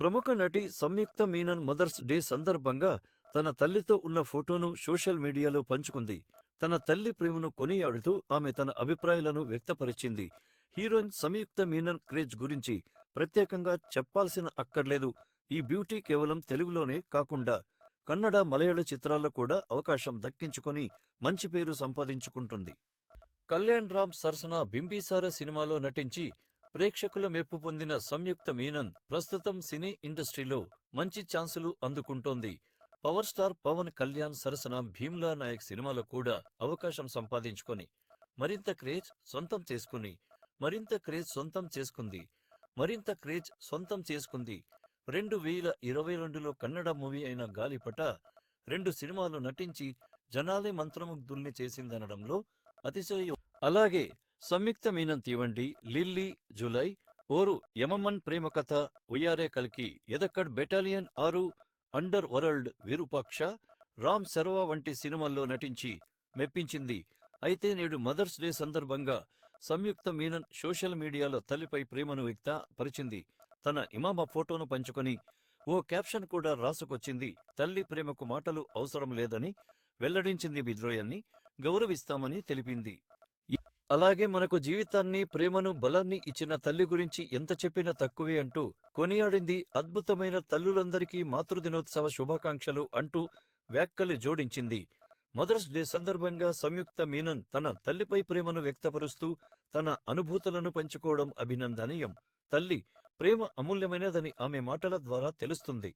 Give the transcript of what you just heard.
ప్రముఖ నటి సంయుక్త Menon mothers day సందర్భంగా తన తల్లితో ఉన్న ఫోటోను సోషల్ మీడియాలో పంచుకుంది. తన తల్లి ప్రేమను కొనియాడుతూ ఆమె తన అభిప్రాయాలను వ్యక్తపరిచింది. హీరోయిన్ సంయుక్త మీనన్ క్రేజ్ గురించి ప్రత్యేకంగా చెప్పాల్సిన అక్కర్లేదు. ఈ బ్యూటీ కేవలం తెలుగులోనే కాకుండా కన్నడ మలయాళ చిత్రాల్లో కూడా అవకాశం దక్కించుకొని మంచి పేరు సంపాదించుకుంటుంది. కళ్యాణ్ రామ్ సరసన బింబీసార సినిమాలో నటించి ప్రేక్షకుల మెప్పు పొందిన సంయుక్త మీనన్ ప్రస్తుతం సినీ ఇండస్ట్రీలో మంచి ఛాన్సులు అందుకుంటోంది. పవర్ స్టార్ పవన్ కళ్యాణ్ సరసన భీమ్లా నాయక్ సినిమాలో కూడా అవకాశం సంపాదించుకొని మరింత క్రేజ్ సొంతం చేసుకుని మరింత క్రేజ్ సొంతం చేసుకుంది మరింత క్రేజ్ సొంతం చేసుకుంది. రెండు వేల ఇరవై రెండులో కన్నడ మూవీ అయిన గాలిపట రెండు సినిమాలు నటించి జనాలే మంత్రముగ్ధుల్ని చేసిందనడంలో అతిశయ. అలాగే సంయుక్త మీనం తీవండి. Lily July. ఓరు యమమన్ ప్రేమ కథ ఉయ్యారే కల్కి. ఎదక్కడ్ బెటాలియన్ ఆరు అండర్ వరల్డ్ విరూపాక్ష. రామ్ సర్వా వంటి సినిమాల్లో నటించి మెప్పించింది. అయితే నేడు మదర్స్ డే సందర్భంగా సంయుక్త మీనన్ సోషల్ మీడియాలో తల్లిపై ప్రేమను వ్యక్తపరిచింది తన ఇమామ ఫోటోను పంచుకొని ఓ క్యాప్షన్ కూడా రాసుకొచ్చింది. తల్లి ప్రేమకు మాటలు అవసరం లేదని వెల్లడించింది విద్రోయాన్ని గౌరవిస్తామని తెలిపింది. అలాగే మనకు జీవితాన్ని ప్రేమను బలాన్ని ఇచ్చిన తల్లి గురించి ఎంత చెప్పినా తక్కువే అంటూ కొనియాడింది అద్భుతమైన తల్లులందరికీ మాతృదినోత్సవ శుభాకాంక్షలు అంటూ వ్యాఖ్యలు జోడించింది. మదర్స్ డే సందర్భంగా సంయుక్త మీనన్ తన తల్లిపై ప్రేమను వ్యక్తపరుస్తూ తన అనుభూతులను పంచుకోవడం అభినందనీయం. తల్లి ప్రేమ అమూల్యమైనదని ఆమె మాటల ద్వారా తెలుస్తుంది.